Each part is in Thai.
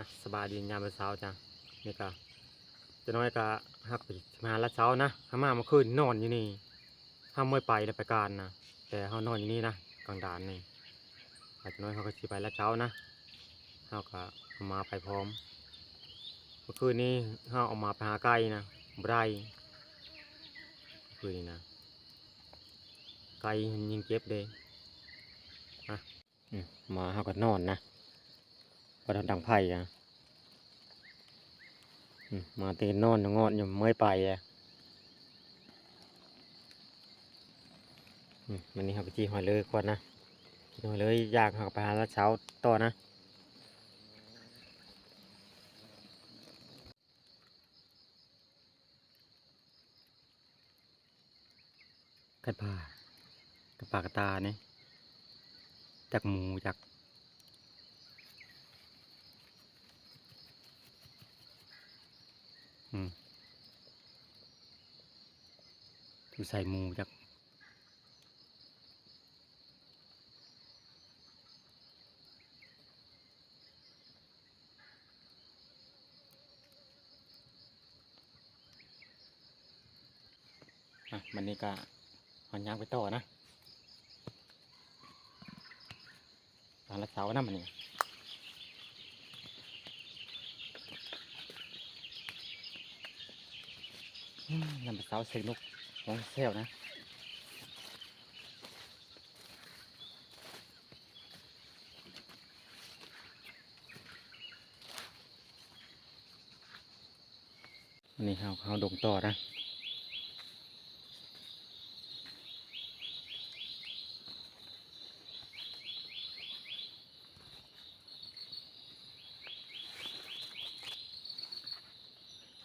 อะสบายดียามเช้าจ้ะนี่ก็จะน้อยก็ฮักไปมาละเช้านะหามาเมื่อคืนนอนอยู่นี่ห้ามไม่ไปแล้วไปการนะแต่เฮานอนอยู่นี่นะกลางด่านนี่อาจจะน้อยเขาก็สิไปละเช้านะเฮาก็เอามาไปพร้อม เมื่อคืนนี้เฮาออกมาไปหาไก่นะบได้เมื่อคืนนี้นะไก่ยิงเจ็บเด้มาเฮาก็นอนนะ พอทำดังไผ่อะมาเตนนอนงอนอยู่เมื่อยไปอะวันนี้เราไปจีหอยเลยก่อนนะหอยเลยอยากหาไปหาละเช้าต่อนะกัดปากัดปากระตาเนี่ยจากหมูจาก อืมูใส่มูจักอะมันนี่กะหอนยางไปต่อนะตานละเสาร์นะมันนี่ลำบาเสาเสกนก ขาเขาดงต่อนะ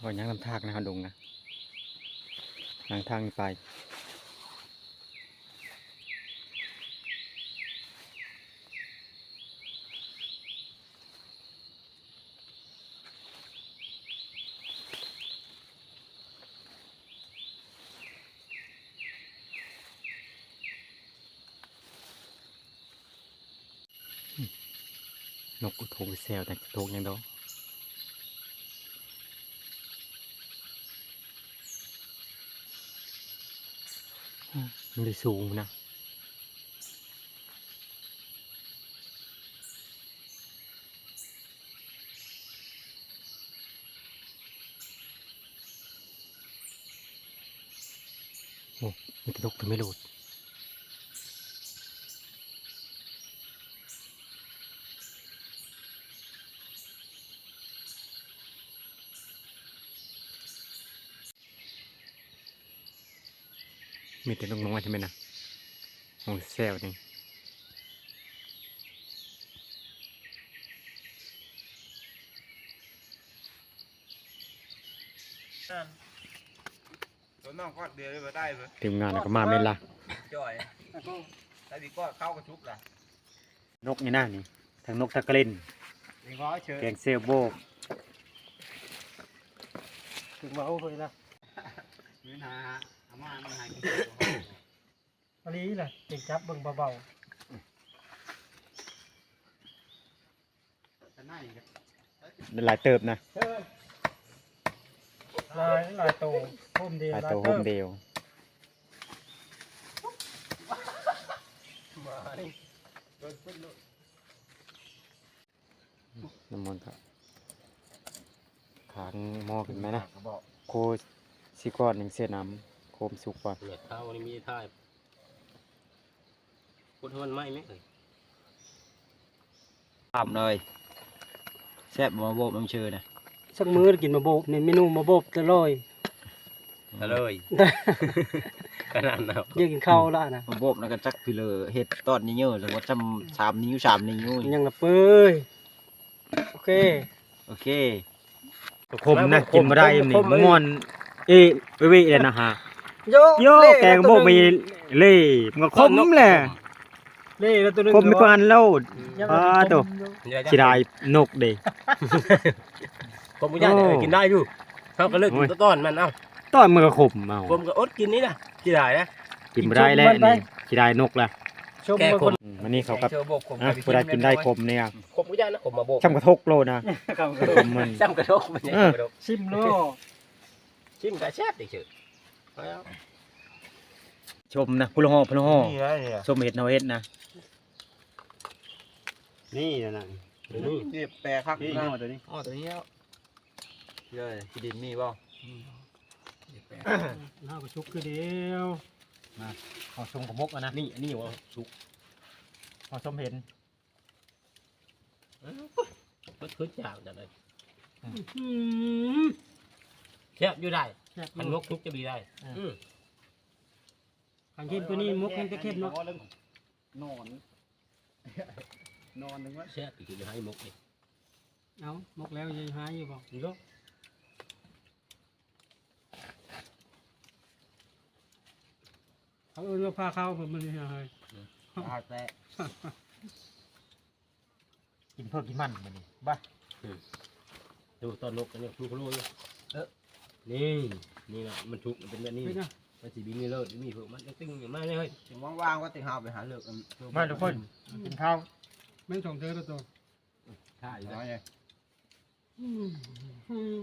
หอยยังลำทากนะเขาดงนะ ทางทางไปนกกูโทงแซวแต่โทงยังดอก มันเลยสูงนะโอ้มันกระดกถึงไม่หลด มีแต่นกน้อยใช่ไหมนะโอ้แซวนี่ตัวน้องก็เดียวเลยได้เลยทีมงานก็มาเม่นละจ่อยแต่ดีก็เข้ากระชุบล่ะนกนี่นะนี่ทั้งนกทั้งกระเล่นนี่ง้อเชิญแกงเซลโบกถึงมาเอาเลยนะมีหาอามามันหาย อันนี้แหละเก่งจับเบิ่งเบาจะน่าอย่างเงี้ยหลายเติบนะๆเออลายลายโตโฮมเดียวหลายลายตัวโฮเติมมเดียวมาดิโดนพุ่นเลยน้ำมันก็ขางหม้อขึ้นไหมนะกระบอกโคสิก้อนหนึ่งเส้นน้ำโคมสุกก่อนเนี่ยข้าวนี่มีท่าย พูดให้มันไหมไหมเอ่ยทำเลยแซ่บมาโบมันเชื่อนะสักมื้อกินมาโบบนี่เมนูมาโบบจะลอยเอาเลยขนาดนั้นเยอะกินข้าวละนะมาโบแล้วก็จักพี่เลยเห็ดตอนนี้เยอะแล้วว่าจำสามนิ้วสามนิ้วยังละเป้ยโอเคโอเคคมนะกินมาได้นี่ม่วนเอ้เว้ยเลยนะฮะโยโยแกงโบกมีเล่มันก็คมแหละ เล่แล้วตัวนึงคมไม่กวนเล่ายังอ่าละตัวชิได้นกเด้ผมก็อยากจะโอ้กินได้อยู่เขาก็เลิกกินต้นๆมันเอ้าต้อนมันก็ขมเอาผมก็อดกินนี่นะที่ได้นะกินไม่ได้แล้วนี่ชิได้นกละชมแก้บางขคมนอืมวันนี้เขากับเจอโบกขมอะผู้ใดกินได้คมเนี่ยขมก็ยากนะขมมาโบกช่ำกระทกโลนะคมมันซ้ำกระทกมันยังเออกระทกชิมโลชิมกระแซ่บดิเฉย ชมนะพุลห่อพุลห่อนี่ไงเนี่ยชมเห็ดเนาเห็ดนะนี่นะนั่นนี่นี่แปรคักนี่หน้ามาตัวนี้อ๋อตัวนี้แล้วเย้ยที่ดินมีบ่หน้าก็ชุกคือเดียวเอาชมกับมกอะนะนี่อันนี้ว่าสุกเอาชมเห็นมันขึ้นจากจังเลยอืมแซ่บอยู่ได้แซ่บมันงกทุกจะมีได้อืม ขันเข้มตัวนี้มุกแห้งจะเข้มเนาะนอน นอนนึงวะแซ่บอีกทีเดียวให้มกนี่เอามุกแล้วยังหายอยู่บ่นี่ก็เขาเอิ้นว่าพาเข้าผมมันยังหายอาแปรกินเพิ่มกินมันมันนี่บ้าดูตอนนกกันเนี่ยลูกลูกเออนี่นี่นะมันทุกมันเป็นแบบนี้เป็นไง มันสีบินนี่เลิศมีเพิ่มมันติ้งอย่างมากเลยเฮ้ยถึงว่างๆก็ติหาไปหาเลือกกันมาทุกคนกินข้าวแม่งสองเธอแล้วตัวใช่น้อยไงอืมอืม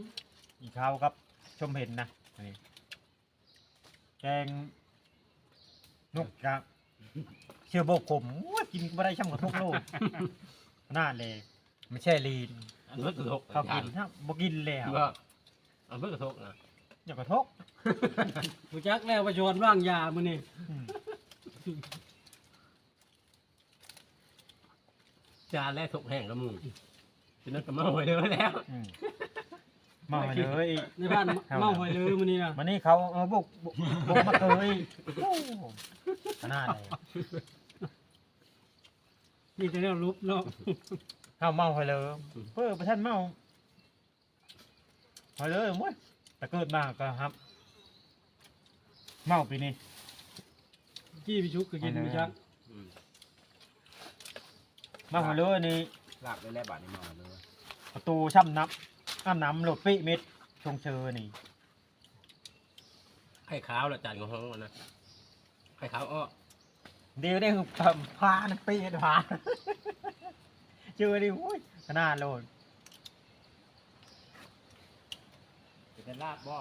กินข้าวครับ ชมเห็นนะอันนี้แกงนกครับเชื่อโบกผมโอ้ยกินไม่ได้ช่ำกระทกโลขนาดเลยไม่ใช่ลีนอันเพิ่งกระทกเขากินถ้าบ่กินเลยก็อันเพิ่งกระทกนะ อย่ากระทกผู้จักแล้วประชวนว่างยามื้อนี้อืมจานแรกทกแห้งแล้วมึงฉะนั้นก็มาไว้เลยแล้วอืมมาเลยในบ้านเมาหอยเลยมื้อนี้นะมันนี่เขาเอาบุกบุกบุกมาเคยโอ้ขนาดเลยนี่แต่เนี่ยรูปเนาะเขาเมาไปเลยเพื่อประท่านเมาไปเลยมั้ย แต่เกิดมาก็ครับ เมาปีนี้กี้พี่ชุกก็กินพี่จักเมาไปเลยนี่ลากไปแล้วบาทนี่มาเลยประตูช่ำนับอ้ำน้ำโหลดปิเม็ดชงเชอนี่ไข่ขาวละจานของห้องนะไข่ขาวอ้อเดี๋ยวได้คือพานักปีนพาเจอดิโอ้ยขนาดโลด เป็นลาบบ่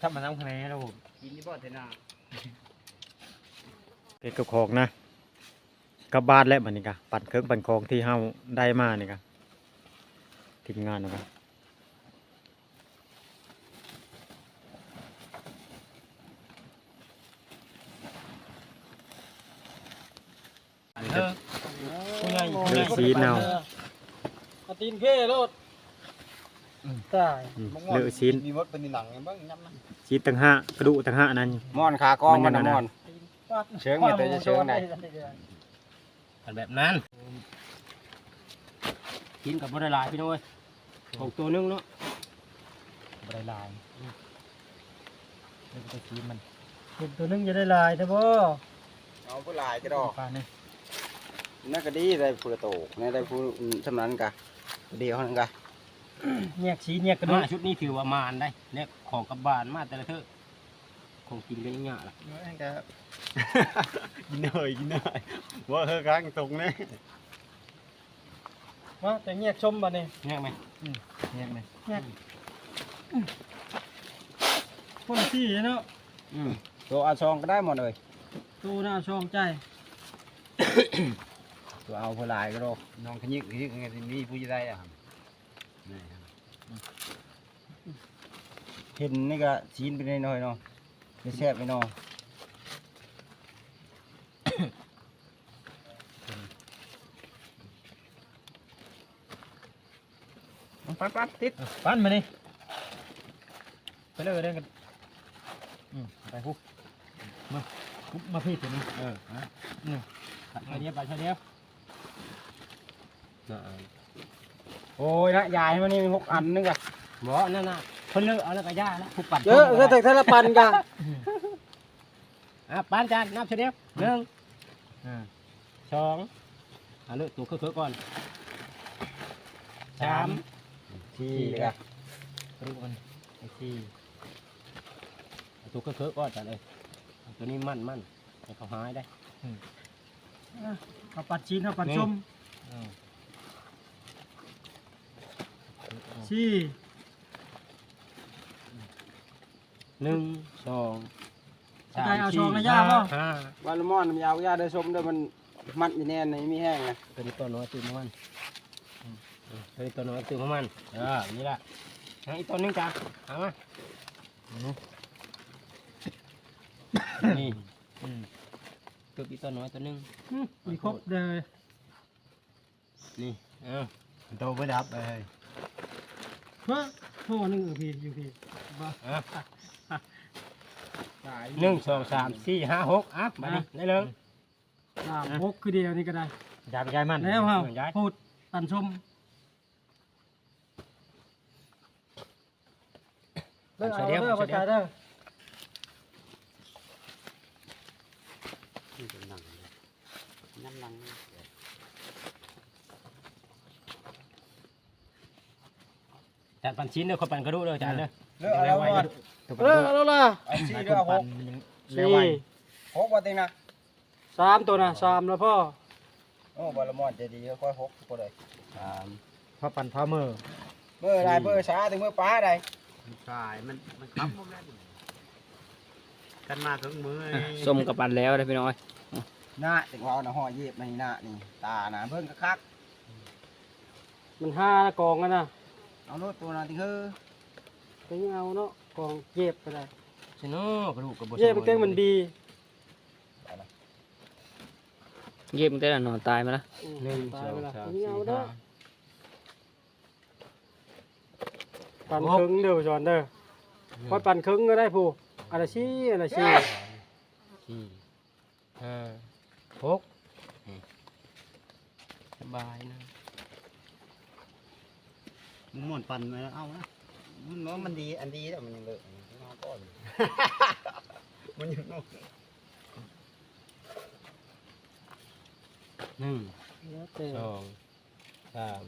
ถ้ามันน้ำคะแนนแล้วผมกินนี่บ่เทนาเป็นกับของนะกลับบ้านแล้วบัดนี้กะปั่นเครื่องปั่นของที่เฮาได้มานี่กะทีมงานนะกะเออผู้ใหญ่เลือสีเนา เอาตีนเพ่โลด ตายอืมเลือชิ้น มีมดเป็นหนังบ้างยับนะชิ้นตั้งห้ากระดูกตั้งห้านั่นมอนขากองมัมันนยันะงไงมอน เชิงเนี่ยแต่จะเชิงไหนอันแบบนั้นกินกับบะหลายพี่น้อยหกตัวนึงเนาะบริลายเลือชิ้นมันเห็นตัวนึงจะได้ลายใช่บ่เอาผู้ลายก็ดอกปลาเนี่ยน่าก็ดีได้ผู้ละโตนี่ได้ผู้สำนันกะเดียวนั่นกะ แยกสีแยกกระดูมากชุดนี้ถือว่ามานได้เนี่ยของกับบานมาแต่ละเทอะของกินกันง่ายๆล่ะกินหน่อยกินหน่อยว่าเฮอกลางตรงเนี่ยว่าแต่แยกชมบัดนี้ง่ายไหมเนี่ยไหมคนที่เนาะอืมตัวอาซองก็ได้หมดเลยตู้หน้าช่องใจตัวเอาผู้ลายก็ดอกน้องขยิกขยิกไงมีผู้จะได้อะครับ เห็นนี่ก็ชีนไปหน่อยๆเนาะไม่แซ่บไปเนาะปั๊บปั๊บติดปั้นมานี่ไปเลยเดินกันอืมไปพุกมาพุกมาพี่ตัวนี้เออฮะไปเดียวไปเดียวน่ะโอ้ยนะยายมันนี่มีหกอันนึงอะบ่นั่นน่ะ เพิ่นเลิกเอาแล้วก็ย่าแล้วผู้ปั่นเยอะก็แต่ถ้าละปันกันอะปานจานนับเฉลี่ยหนึ่งอ่าสองอะเลิกตัวเคอะๆก่อนสามสี่กะกระดูกมันไอ้ที่เอาตัวเคอะๆก่อนจานเอ้ยเอาตัวนี้มั่นมั่นให้เขาหายได้ข้าวปัดชิ้นข้าวปัดชมสี่ หนึ่งสองได้เอาชองนะย่าบ่ ห้าบาลมอนมันยาวยาได้ชมเด้อมันมัดอยู่แน่นนี่มีแห้งนะตัวนี้ตัวน้อยตื่นของมันอืมตัวนี้ตัวน้อยตื่นของมันเออนี่แหละเอาอีกตัวหนึงจ้ะเอามานี่อืมตัวอีกตัวน้อยตัวหนึงอืมมีครบเลยนี่เอาโตไปดับเลยเฮ้ยห่อหนึ่งอยู่พี่อยู่พี่บ่เอาหนึ่งสองสามสี่ห้าหกอะมานี่ได้เลยสามหกคือเดียวนี่ก็ได้ยายไปยายมันแล้วเฮาย้ายพูดตันชมเลิกเอาเด้อเข้าใจเด้อน้ำลัง จัดปันชิ้นเด้อคนปันกระดูกเด้อจานเด้อเลิกเอาแล้วเลิกเอาแล้วล่ะเอาสี่เด้อเอาหกเร็วไวสี่หกว่าติงนะสามตัวนะสามแล้วพ่อโอ้บาลมอนใจดีค่อยหกก็ได้สามพอปั่นพอมือเมื่อไรเมื่อช้าถึงเมื่อป้าใดใช่มันมันค้ำหมดแล้วดิกันมาถึงมือส้มกับปันแล้วได้พี่น้อยหน้าถึงว่าเอาหน้าห่อเย็บมานี่หน้านี่ตาหนาเพิ่งกระคักมันห้ากองกันนะ เอารถตัวนั้นติงเฮ้อถึงเอาเนาะกองเย็บไปเลยชโน่กระดูกกระบอกเย็บมันเต้งมันดีเย็บมันได้ละนอนตายมาละอืมหนึ่งตาสยองไปละสามถึงสี่เอาห้าเด้อปั่นครึ่งเด้อจอนเด้อพอปั่นครึ่งก็ได้ผู้อะไรชี้อะไรชี้สี่ห้าหกนี่สบายนะ มึงม่วนปั่นมาแล้วเอานะมันว่ามันดีอันดีแต่มันยังเลอะมันเอาก้อน มันยังงงหนึ่งแล้วแต่สองสาม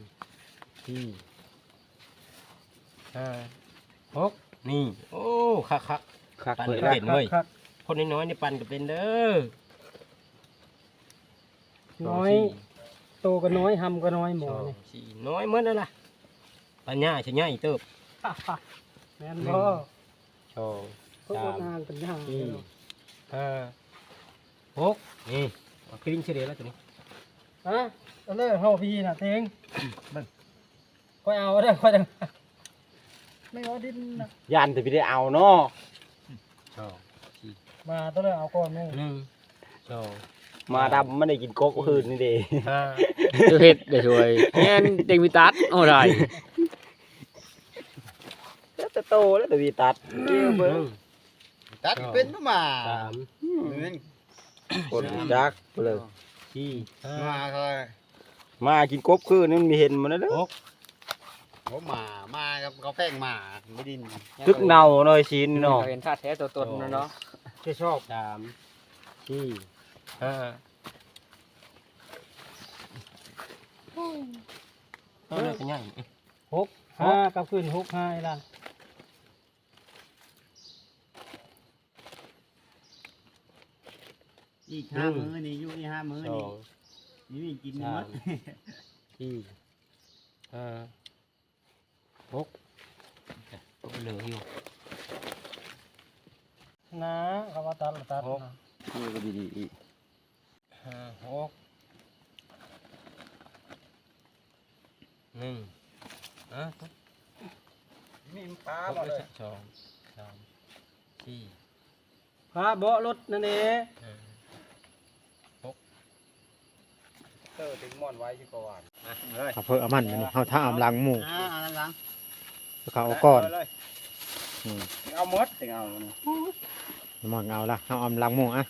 สี่ห้าหกนี่ โอ้คักคักคักปั่นเปิดก็เป็นเว้ยครับคนน้อยๆนี่ปั่นก็เป็นเด้อน้อย โตก็น้อยหำก็น้อยหมสอองนี่สี่น้อยเหมือนนั่นล่ะ ปัญญาใช่ไหมเติบแม่นบ่สองก็อดนางกันย่างสี่ห้าหกนี่เอากลิ้งเฉลี่ยแล้วตัวนี้ฮะเอาเลยเฮาพี่น่ะเตงค่อยเอาเด้อค่อยเด้อไม่เอาดินนะยันแต่พี่ได้เอาเนาะสองมาตัวเลยเอาก่อนแม่หนึ่งสองมาดำไม่ได้กินโกกคืนนี่เด้ห้าดูเฮ็ดได้ช่วยแม่นเต็งมีตัดเอาได้แล้วแต่ โตแล้วแต่วีตัดเกี่ยวหเบิ้งนึ่งตัดเป็นมาสามเงินคนจักเลยสี่ห้ามาก็มากินกบคืนนี่มันมีเห็นมันนะเด้อหกผมมามากับกาแฟมาไม่ดินตึกเน่าหน่อยชิ้นเนาะเห็นท่าแท้ตัวตนแล้วเนาะจะชอบสามสี่ห้าเอาเลยเป็นยังหกห้ากับขึ้นหกห้าอีหล่ะ อีกห้ามื้อนี่อยู่นี่ห้ามื้อสอนี่ง นี่กินสาหมมดสี่ห้าหกตกเหลืออยู่ นะคำว่าตัดละตัดหก นะนี่ก็ดีดีอีกห้าหกหนึ่งอะนี่มันปลาหกมาเลยสองสามสี่พาเบาะรถนั่นเองห้า เตอร์ถึงม่อนไว้ที่กวานเอาเพิ่มเอามันมานี่เฮาถ้าเอาลังหมูอ่าเอาหลังเขาเอาก้อนเลยอืมเอาหมดถึงเอานี่มองเอาละเอาเอาลังหมูอะ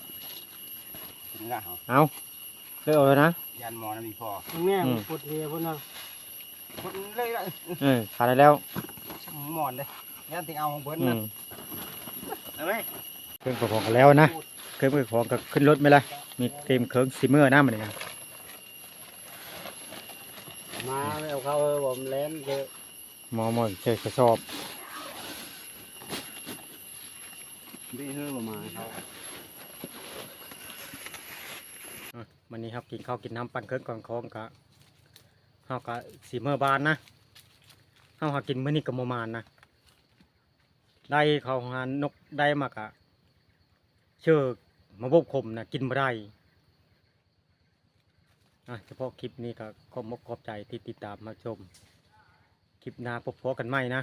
ถึงละเอาเอาเลือกเอาเลยนะ ยันหมอนะมีพอแม่อืมปวดเรียพุ่นนะคนเลยละเออขาดได้แล้วช่างหมอนเลยยันถึงเอาของเบิ้ลอืนะมเอาไหมเครื่องประกอบกันแล้วนะเครื่องประกอบก็ขึ้นรถไหมล่ะมีเต็มเครื่องซิมเมอร์หน้ามันนี่นะ มาเอาเข้าผมเล่นเยอะหมอหมอเจอกระสอบไม่เฮือประมาณเขาวันนี้ครับกินข้าวกินน้ำปั่นเครื่องกองคองกะเฮากะสีเมื่อบานนะเฮาหากินมื้อนี้ก็บ่มานนะได้เขาหานกได้มากะเชื่อมาบบคมนะกินบ่ได้ อะเฉพาะคลิปนี้ก็ขอบมกขอบใจที่ติดตามมาชม คลิปหน้าพบพอกันใหม่นะ